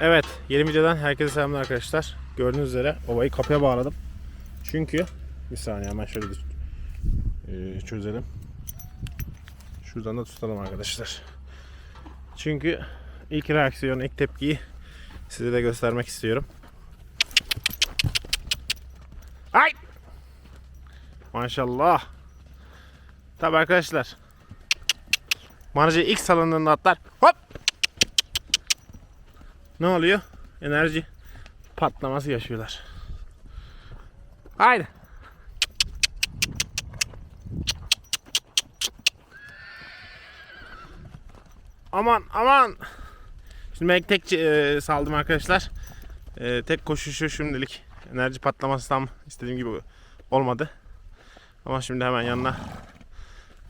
Evet, yeni videodan herkese selamlar arkadaşlar. Gördüğünüz üzere ovayı kapıya bağladım. Çünkü bir saniye hemen şöyle bir, e, çözelim. Şuradan da tutalım arkadaşlar. Çünkü ilk reaksiyon, ilk tepkiyi size de göstermek istiyorum. Ay! Maşallah. Tabi arkadaşlar. Marjı ilk salındığında atlar. Hop! Ne oluyor? Enerji patlaması yaşıyorlar. Haydi. Aman aman. Şimdi ben tek e, saldım arkadaşlar. E, tek koşuşu şimdilik enerji patlaması tam istediğim gibi olmadı. Ama şimdi hemen yanına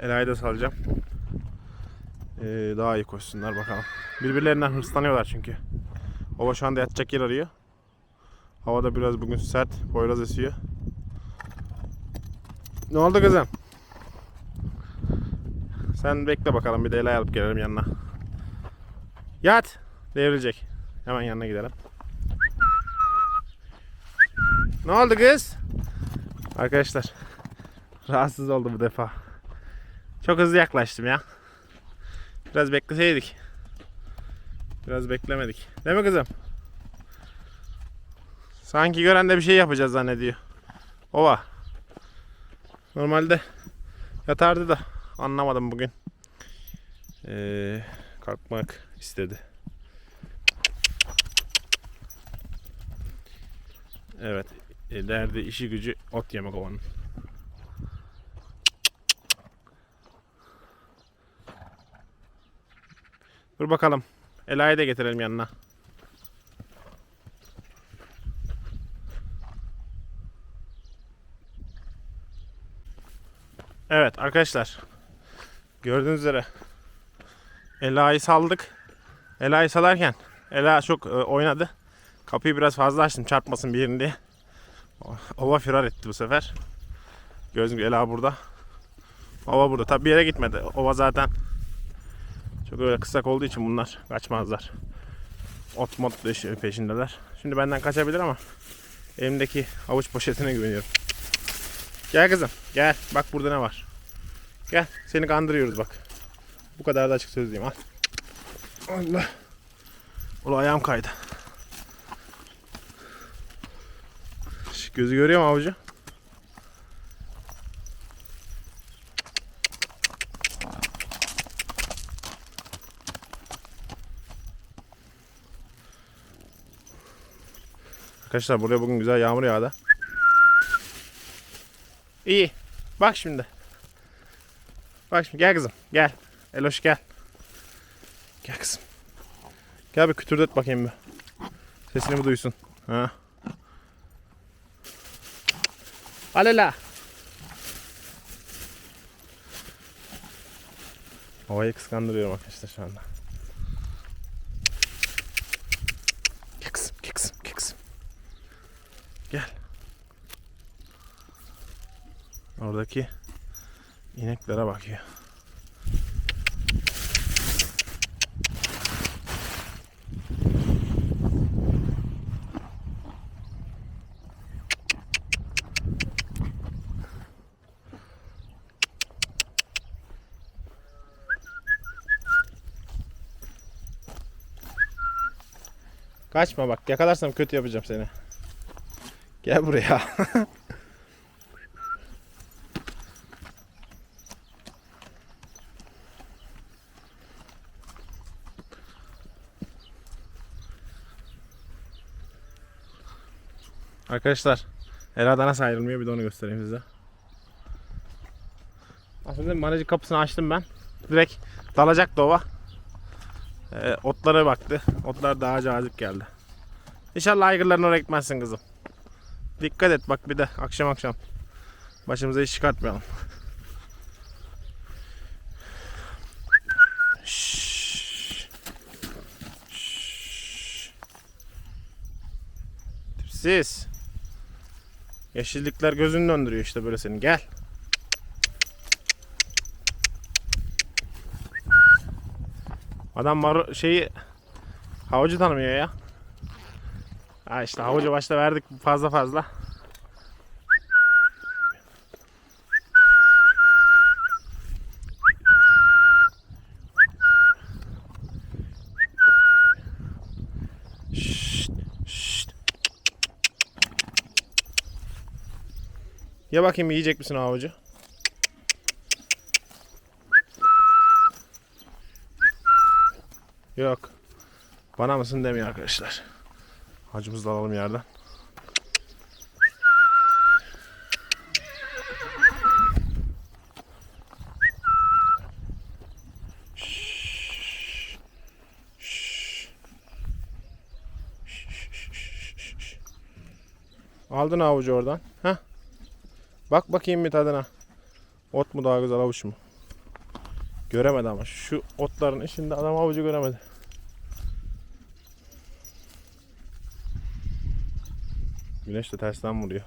Ela'yı da salacağım. E, daha iyi koşsunlar bakalım. Birbirlerinden hırslanıyorlar çünkü. Ova şu anda yatacak yer arıyor. Havada biraz bugün sert, boyraz esiyor. Ne oldu kızım? Sen bekle bakalım bir de Ela'yı alıp gelelim yanına. Yat! Devrilecek. Hemen yanına gidelim. Ne oldu kız? Arkadaşlar rahatsız oldu bu defa. Çok hızlı yaklaştım ya. Biraz bekleseydik. Biraz beklemedik. Değil mi kızım? Sanki gören de bir şey yapacağız zannediyor. Ova. Normalde yatardı da anlamadım bugün. Ee, kalkmak istedi. Evet. e, Derdi işi gücü ot yemek ovanın. Dur bakalım. Ela'yı da getirelim yanına. Evet arkadaşlar. Gördüğünüz üzere Ela'yı saldık. Ela'yı salarken Ela çok e, oynadı. Kapıyı biraz fazla açtım çarpmasın bir yerin diye. Ova firar etti bu sefer. Gördüğünüz gibi Ela burada. Ova burada. Tabi bir yere gitmedi. Ova zaten çok öyle kısak olduğu için bunlar kaçmazlar. Ot peş- peşindeler. Şimdi benden kaçabilir ama elimdeki avuç poşetine güveniyorum. Gel kızım gel. Bak burada ne var. Gel seni kandırıyoruz bak. Bu kadar da açık sözlüyüm al. Allah. Ulan ayağım kaydı. Gözü görüyor mu avucu? Arkadaşlar buraya bugün güzel yağmur yağdı. İyi. Bak şimdi. Bak şimdi gel kızım gel. Eloş gel. Gel kızım. Gel bir kütürdet bakayım bir. Sesini bir duysun. Ha. Alela. Havayı kıskandırıyorum arkadaşlar şu anda. Gel kızım, gel kızım, gel kızım. Gel. Oradaki ineklere bakıyor. Kaçma bak yakalarsam kötü yapacağım seni. Gel buraya. Arkadaşlar Ela'da nasıl ayrılmıyor bir de onu göstereyim size. Aslında manajı kapısını açtım ben. Direkt dalacak ova. Ee, otlara baktı. Otlar daha cazip geldi. İnşallah aygırların oraya gitmezsin kızım. Dikkat et bak bir de akşam akşam. Başımıza iş çıkartmayalım. Şşş. Yeşillikler gözünü döndürüyor işte böyle senin. Gel. Adam var şeyi havucu tanımıyor ya. Ha işte havucu başta verdik fazla fazla. Şşt, şşt. Ya bakayım yiyecek misin o havucu? Yok. Bana mısın demiyor arkadaşlar. Hacımızı da alalım yerden. Aldın avucu oradan. Heh. Bak bakayım bir tadına. Ot mu daha güzel avuç mu? Göremedi ama şu otların içinde adam avucu göremedi. Güneş de tersten vuruyor.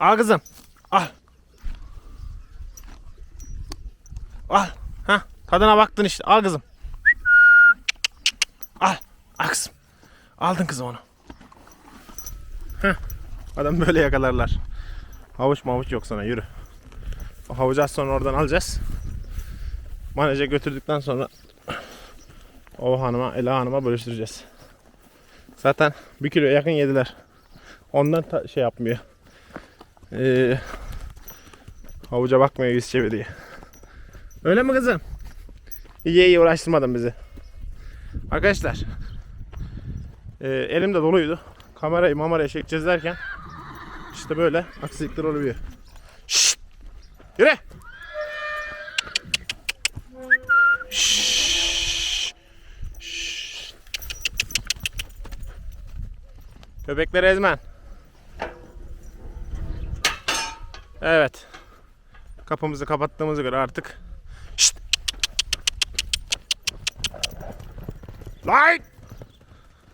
Al kızım. Al. Al. Ha, tadına baktın işte. Al kızım. Al. Al kızım. Aldın kızım onu. Heh. Adam böyle yakalarlar. Havuç mavuç yok sana yürü. O havucu az sonra oradan alacağız. Manaja götürdükten sonra o hanıma, Ela hanıma bölüştüreceğiz. Zaten bir kilo yakın yediler. Ondan ta- şey yapmıyor. Ee, havuca bakmıyor yüz çeviriyor. Öyle mi kızım? İyi iyi uğraştırmadın bizi. Arkadaşlar. E, elim de doluydu. Kamerayı mamaraya çekeceğiz derken işte böyle aksilikler oluyor. Şşt! Yürü! Şşş! Köpekleri ezmen. Evet. Kapımızı kapattığımıza göre artık Şşt! Light!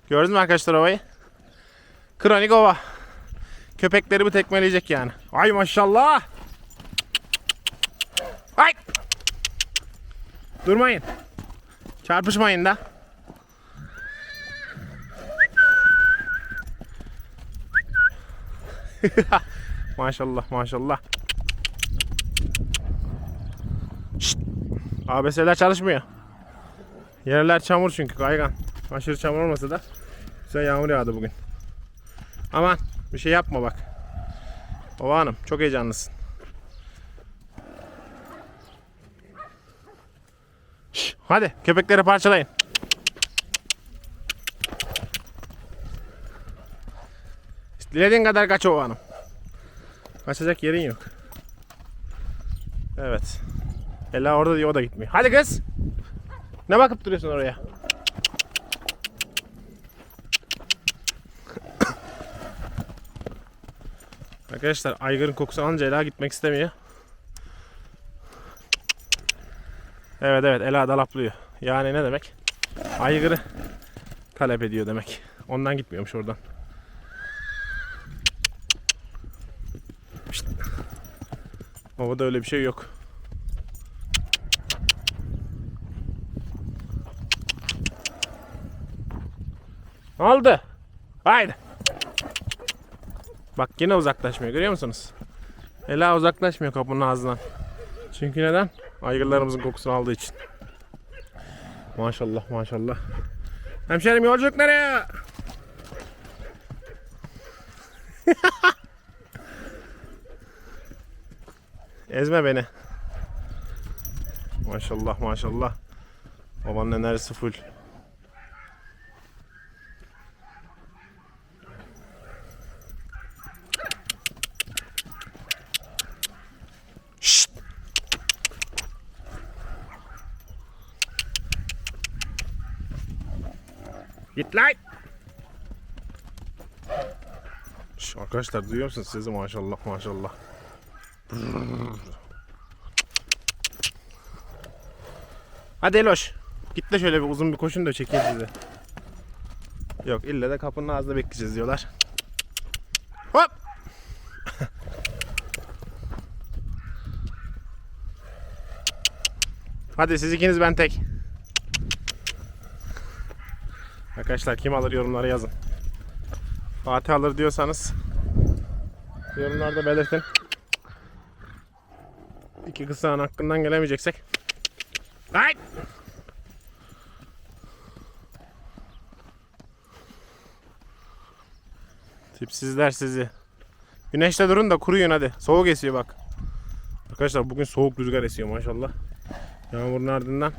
Gördünüz mü arkadaşlar ovayı? Kronik ova. Köpekleri bu tekmeleyecek yani. Ay maşallah. Ay. Durmayın. Çarpışmayın da. maşallah maşallah. Şşt. ABS'ler çalışmıyor. Yerler çamur çünkü kaygan. Aşırı çamur olmasa da güzel yağmur yağdı bugün. Aman bir şey yapma bak. Baba hanım çok heyecanlısın. Şş, hadi köpekleri parçalayın. Dilediğin kadar kaç baba hanım. Kaçacak yerin yok. Evet. Ela orada diyor o da gitmiyor. Hadi kız. Ne bakıp duruyorsun oraya? Arkadaşlar aygırın kokusu alınca Ela gitmek istemiyor. Evet evet Ela dalaplıyor. Yani ne demek? Aygırı talep ediyor demek. Ondan gitmiyormuş oradan. Şşt. Ovada öyle bir şey yok. Ne oldu? Haydi. Bak yine uzaklaşmıyor görüyor musunuz? Ela uzaklaşmıyor kapının ağzından. Çünkü neden? Aygırlarımızın kokusunu aldığı için. Maşallah maşallah. Hemşerim yolculuk nereye? Ezme beni. Maşallah maşallah. Babanın enerjisi full. Şşt. Git lan. Şş, arkadaşlar duyuyor musunuz sizi maşallah maşallah. Hadi Eloş. Git de şöyle bir uzun bir koşun da çekeyim sizi. Yok ille de kapının ağzında bekleyeceğiz diyorlar. Hop. Hadi siz ikiniz ben tek. Arkadaşlar kim alır yorumlara yazın. Fatih alır diyorsanız yorumlarda belirtin. İki kısağın hakkından gelemeyeceksek. Ay! Tipsizler sizi. Güneşte durun da kuruyun hadi. Soğuk esiyor bak. Arkadaşlar bugün soğuk rüzgar esiyor maşallah. Yağmurun ardından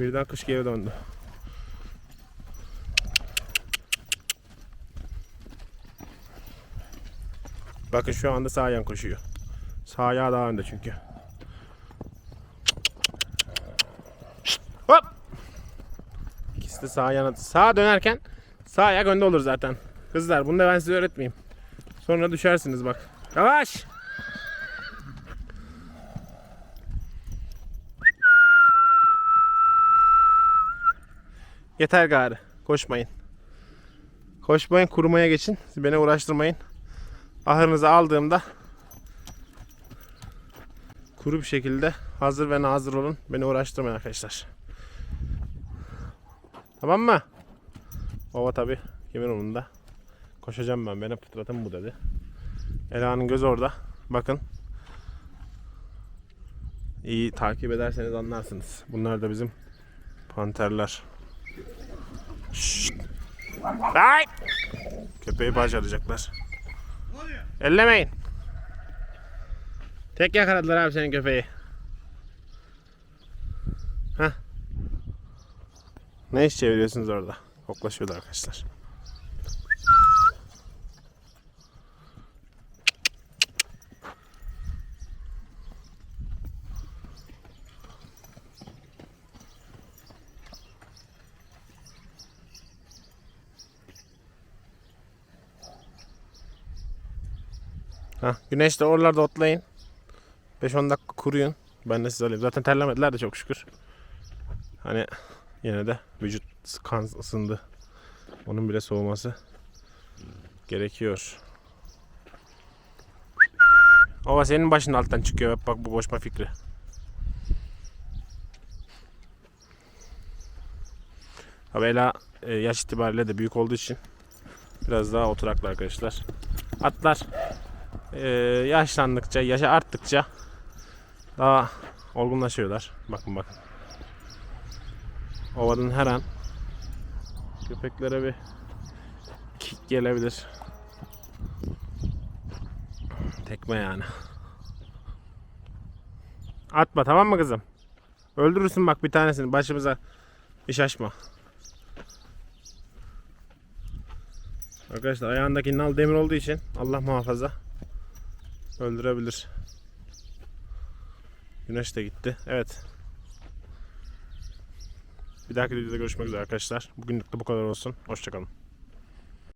birden kış geri döndü. Bakın şu anda sağ yan koşuyor. Sağ ayağı daha önde çünkü. Hop! İkisi de sağ yana. Sağa dönerken sağ ayak önde olur zaten. Kızlar bunu da ben size öğretmeyeyim. Sonra düşersiniz bak. Yavaş! Yeter gari. Koşmayın. Koşmayın kurumaya geçin. Beni uğraştırmayın. Ahırınızı aldığımda kuru bir şekilde hazır ve nazır olun. Beni uğraştırmayın arkadaşlar. Tamam mı? Baba tabi kimin umurunda. Koşacağım ben. Benim fıtratım bu dedi. Ela'nın gözü orada. Bakın. İyi takip ederseniz anlarsınız. Bunlar da bizim panterler. Şşt. Ay! Köpeği parçalayacaklar. Ellemeyin. Tek yakaladılar abi senin köpeği. Heh. Ne iş çeviriyorsunuz orada? Koklaşıyorlar arkadaşlar. Heh, güneşte oralarda otlayın. 5-10 dakika kuruyun. Ben de size alayım. Zaten terlemediler de çok şükür. Hani yine de vücut kan ısındı. Onun bile soğuması gerekiyor. Ova senin başın alttan çıkıyor. Bak bu boşma fikri. Abi Ela e, yaş itibariyle de büyük olduğu için biraz daha oturaklı arkadaşlar. Atlar e, yaşlandıkça, yaşa arttıkça daha olgunlaşıyorlar. Bakın bakın. Ova'nın her an köpeklere bir kick gelebilir. Tekme yani. Atma tamam mı kızım? Öldürürsün bak bir tanesini başımıza iş açma. Arkadaşlar ayağındaki nal demir olduğu için Allah muhafaza öldürebilir. Güneş de gitti. Evet. Bir dahaki videoda görüşmek üzere arkadaşlar. Bugünlük de bu kadar olsun. Hoşçakalın.